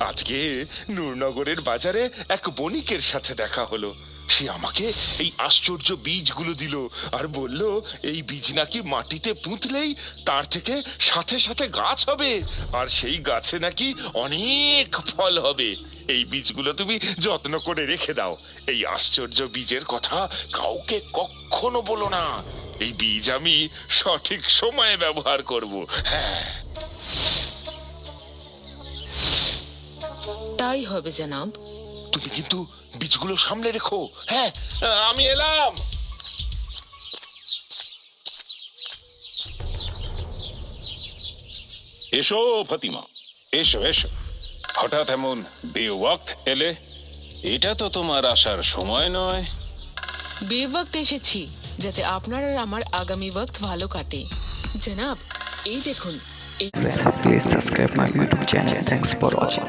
আজকে নূরনগরের বাজারে এক বণিকের সাথে দেখা হলো। সে আমাকে এই আশ্চর্য বীজগুলো দিল আর বলল, এই বীজ নাকি মাটিতে পুঁতলেই তার থেকে সাথে সাথে গাছ হবে আর সেই গাছে নাকি অনেক ফল হবে। এই বীজগুলো তুমি যত্ন করে রেখে দাও। এই আশ্চর্য বীজের কথা কাউকে কখনো বলো না। এই বীজ আমি সঠিক সময়ে ব্যবহার করব। হ্যাঁ তাই হবে জনাব। তুমি কিন্তু বীজগুলো সামনে রেখো। হ্যাঁ আমি এলাম। এসো ফাতিমা। এসো এসো। হঠাৎ এমন বেওয়াক্ত এলে এটা তো তোমার আসার সময় নয়। বেওয়াক্ত এসেছি যাতে আপনার আর আমার আগামী ওয়াক্ত ভালো কাটে। জনাব এই দেখুন এই Please subscribe my YouTube channel. Thanks for watching.